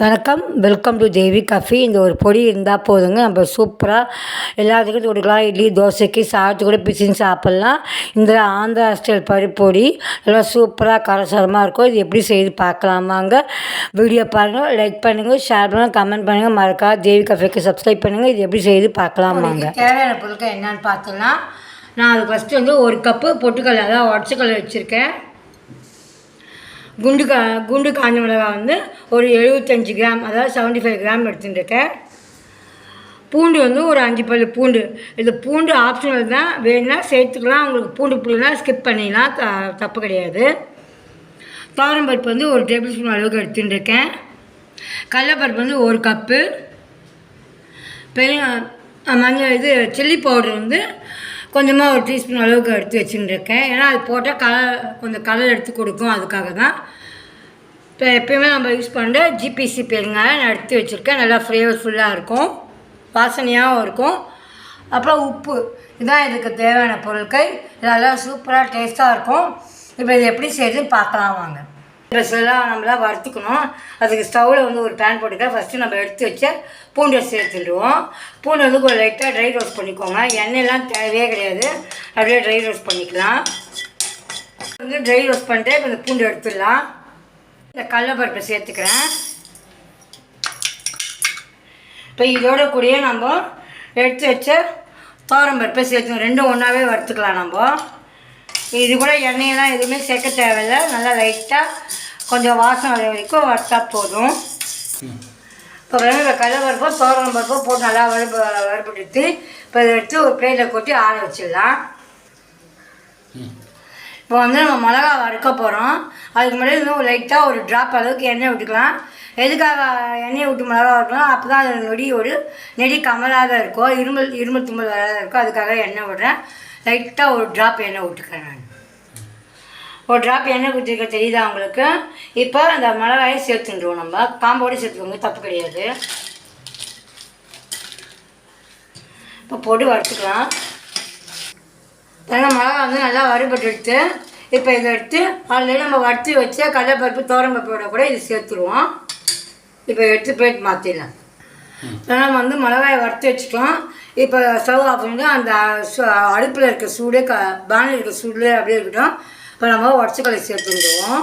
வணக்கம். Welcome to Devi coffee இந்த ஒரு பொடி இருந்தால் போதுங்க. நம்ம சூப்பராக எல்லாத்துக்கும் கொடுக்கலாம் இட்லி தோசைக்கு சாப்பிட்டு கூட பிசின்னு சாப்பிட்லாம். இந்த ஆந்திரா ஸ்டைல் பருப்பொடி நல்லா சூப்பராக கரசரமாக இருக்கும். இது எப்படி செய்து பார்க்கலாமாங்க? வீடியோ பாருங்கள் லைக் பண்ணுங்கள் ஷேர் பண்ணுங்கள் கமெண்ட் பண்ணுங்கள் மறக்காத தேவி காஃபிக்கு சப்ஸ்கிரைப் பண்ணுங்கள் இது எப்படி செய்து பார்க்கலாமாங்க? தேவையான பொருட்கள் என்னென்னு பார்த்தோம்னா நான் அது ஃபஸ்ட்டு வந்து ஒரு கப்பு பொட்டுக்கடலை அதாவது உடச்சக்கடலை வச்சுருக்கேன். குண்டு கா குண்டு காஞ்ச மிளகாய் வந்து ஒரு எழுபத்தஞ்சி கிராம் அதாவது செவன்ட்டி ஃபைவ் கிராம் எடுத்துட்டுருக்கேன் பூண்டு வந்து ஒரு அஞ்சு பல் பூண்டு. இது பூண்டு ஆப்ஷனல் தான். வேணும்னா சேர்த்துக்கலாம். உங்களுக்கு பூண்டு புல்லுனா ஸ்கிப் பண்ணிடலாம். த தப்பு கிடையாது. பருப்பு வந்து ஒரு டேபிள் ஸ்பூன் அளவுக்கு எடுத்துட்டுருக்கேன். கடலப்பருப்பு வந்து ஒரு கப்பு. பெரிய மஞ்சள் இது சில்லி பவுடர் வந்து கொஞ்சமாக ஒரு டீஸ்பூன் அளவுக்கு எடுத்து வச்சுட்டுருக்கேன் ஏன்னா அது போட்டால் கலர் கொஞ்சம் கலர் எடுத்து கொடுக்கும் அதுக்காக தான். இப்போ எப்பயுமே நம்ம யூஸ் பண்ணுற ஜிபிசி பெருங்காயம் நான் எடுத்து வச்சுருக்கேன். நல்லா ஃப்ளேவர்ஃபுல்லாக இருக்கும். வாசனையாகவும் இருக்கும். அப்புறம் உப்பு. இதுதான் இதுக்கு தேவையான பொருட்கள். இதெல்லாம் சூப்பராக டேஸ்ட்டாக இருக்கும். இப்போ இது எப்படி செய்யுதுன்னு பார்க்கலாம் வாங்க. ட்ரெஸ் எல்லாம் நம்மளாம் வறுத்துக்கணும். அதுக்கு ஸ்டவ்வில் வந்து ஒரு பேன் போட்டுக்க. ஃபஸ்ட்டு நம்ம எடுத்து வச்சு பூண்டை சேர்த்துடுவோம் பூண்டு வந்து கொஞ்சம் லைட்டாக ட்ரை ரோஸ்ட் பண்ணிக்கோங்க. எண்ணெயெல்லாம் தேவையே கிடையாது. அப்படியே ட்ரை ரோஸ்ட் பண்ணிக்கலாம். வந்து ட்ரை ரோஸ்ட் பண்ணிட்டு இப்போ இந்த பூண்டு எடுத்துடலாம். இந்த கடலப்பருப்பை சேர்த்துக்கிறேன். இப்போ இதோட கூடயே நம்ம எடுத்து வச்ச தோரம்பருப்பை சேர்த்துக்கணும் ரெண்டும் ஒன்றாவே வறுத்துக்கலாம் நம்ம. இது கூட எண்ணெயெல்லாம் எதுவுமே சேர்க்க தேவையில்லை. நல்லா லைட்டாக கொஞ்சம் வாசம் வர வரைக்கும் வறுத்தா போதும். இப்போ வந்து கடலை பருப்பு சோரம் பருப்பு போட்டு நல்லா வறுப்பு வறுபடுத்து இப்போ இதை எடுத்து ஒரு பிளேட்டில் கொட்டி ஆற வச்சிடலாம். இப்போ வந்து நம்ம மிளகா வறுக்க போகிறோம் அதுக்கு முன்னாடி இன்னும் லைட்டாக ஒரு ட்ராப் அளவுக்கு எண்ணெய் விட்டுக்கலாம் எதுக்காக எண்ணெய் விட்டு மிளகா வறுக்கலாம் அப்போ தான் அது நொடி ஒரு நெடி கமலாக இருக்கும். இருமல் இருமல் தும்பல் வராத இருக்கும். அதுக்காக எண்ணெய் விடுறேன். லைட்டாக ஒரு ட்ராப் எண்ணெய் விட்டுக்கிறேன் நான். ஒரு ட்ராப் எண்ணெய் குத்திருக்க தெரியுதா உங்களுக்கு? இப்போ அந்த மிளகாயை சேர்த்துட்டுருவோம் நம்ம. காம்போடு சேர்த்துக்கோங்க தப்பு கிடையாது. இப்போ போட்டு வறுத்துக்கலாம். பாருங்கள் மிளகா வந்து நல்லா வறுபட்டு எடுத்து இப்போ இதை எடுத்து ஆல்ரெடி நம்ம வறுத்து வச்ச கடலைப்பருப்பு தோரம்பருப்போட கூட இது சேர்த்துருவோம். இப்போ எடுத்து பிளேட் மாற்றிடலாம் நம்ம வந்து மிளகாயை வறுத்து வச்சுட்டோம். இப்போ ஸ்டவ் ஆஃப் பண்ணிட்டு அந்த அடுப்பில் இருக்க சூடு க பானில் இருக்க சூடே அப்படியே இருக்கட்டும். இப்போ நம்ம உடச்சக்கலை சேர்த்துக்கிடுவோம்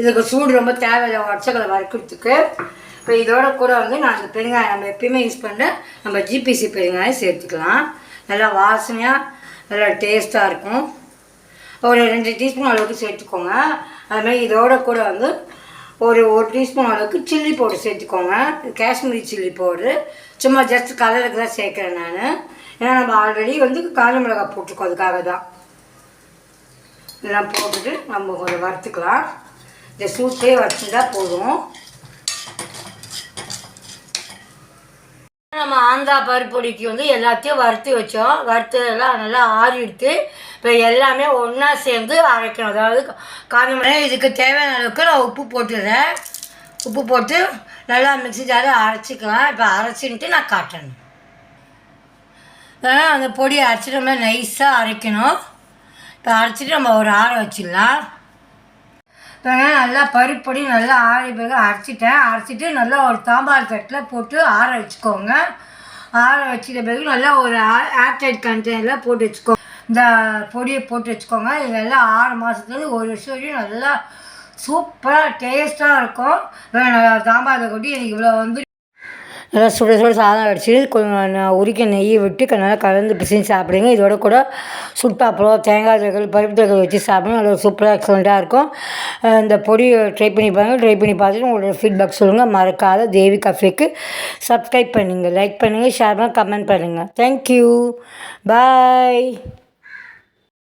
இதுக்கு சூடு ரொம்ப தேவையில்லை உடச்சக்கலை வறுக்கிறதுக்கு. இப்போ இதோட கூட வந்து நான் அந்த பெருங்காயம் நம்ம எப்பயுமே யூஸ் பண்ண நம்ம ஜிபிசி பெருங்காயம் சேர்த்துக்கலாம். நல்லா வாசனையாக நல்லா டேஸ்ட்டாக இருக்கும். ஒரு ரெண்டு டீஸ்பூன் அளவுக்கு சேர்த்துக்கோங்க. அதுமாதிரி இதோட கூட வந்து ஒரு ஒரு டீஸ்பூன் அளவுக்கு சில்லி பவுடர் சேர்த்துக்கோங்க. காஷ்மீரி சில்லி பவுடரு சும்மா ஜஸ்ட் கலருக்கு தான் சேர்க்குறேன் நான். ஏன்னா நம்ம ஆல்ரெடி வந்து காஞ்ச மிளகாய் போட்டிருக்கோம். அதுக்காக தான். இதெல்லாம் போட்டுட்டு நம்ம கொஞ்சம் வறுத்துக்கலாம். இந்த சூட்டே வச்சுருந்தா போதும். நம்ம ஆந்தா பருப்பொடிக்கு வந்து எல்லாத்தையும் வறுத்து வச்சோம். வறுத்து எல்லாம் நல்லா ஆறிடுத்து இப்போ எல்லாமே ஒன்றா சேர்ந்து அரைக்கணும். அதாவது காஞ்ச இதுக்கு தேவையான அளவுக்கு நான் உப்பு போட்டுடுறேன் உப்பு போட்டு நல்லா மிக்சி ஜாரில் அரைச்சிக்கலாம். இப்போ அரைச்சின்ட்டு நான் காட்டணும். அந்த பொடியை அரைச்சிட்டு நம்ம நைஸாக அரைக்கணும். இப்போ அரைச்சிட்டு நம்ம ஒரு ஆற வச்சிடலாம். இப்போ நல்லா பருப்படி நல்லா ஆறி பிறகு அரைச்சிட்டேன். அரைச்சிட்டு நல்லா ஒரு தாம்பார் தட்டில் போட்டு ஆற வச்சுக்கோங்க. ஆற வச்சுட்ட பிறகு நல்லா ஒரு ஏர்டைட் கண்டெய்னரில் போட்டு வச்சுக்கோங்க இந்த பொடியை போட்டு வச்சுக்கோங்க. இதெல்லாம் நல்லா ஆறு மாதத்துலேருந்து ஒரு வருஷம் வரையும் நல்லா சூப்பராக டேஸ்ட்டாக இருக்கும். தாம்பாரத்தை கொட்டி எனக்கு இவ்வளோ வந்து நல்லா சுட சுட சாதம் வடிச்சு கொஞ்சம் உரிக்க நெய் விட்டு நல்லா கலந்து பிசைஞ்சு சாப்பிடுங்க. இதோட கூட சுட்டாப்பழம் தேங்காய் தகவல் பருப்பு தகவல் வச்சு சாப்பிடுங்க. நல்லா சூப்பராக எக்ஸலண்ட்டாக இருக்கும். இந்த பொடியை ட்ரை பண்ணி பாருங்கள் ட்ரை பண்ணி பார்த்துட்டு உங்களோட ஃபீட்பேக் சொல்லுங்கள் மறக்காத தேவி கஃபேக்கு சப்ஸ்கிரைப் பண்ணுங்கள் லைக் பண்ணுங்கள் ஷேர் பண்ணுங்கள் கமெண்ட் பண்ணுங்கள் தேங்க்யூ பாய்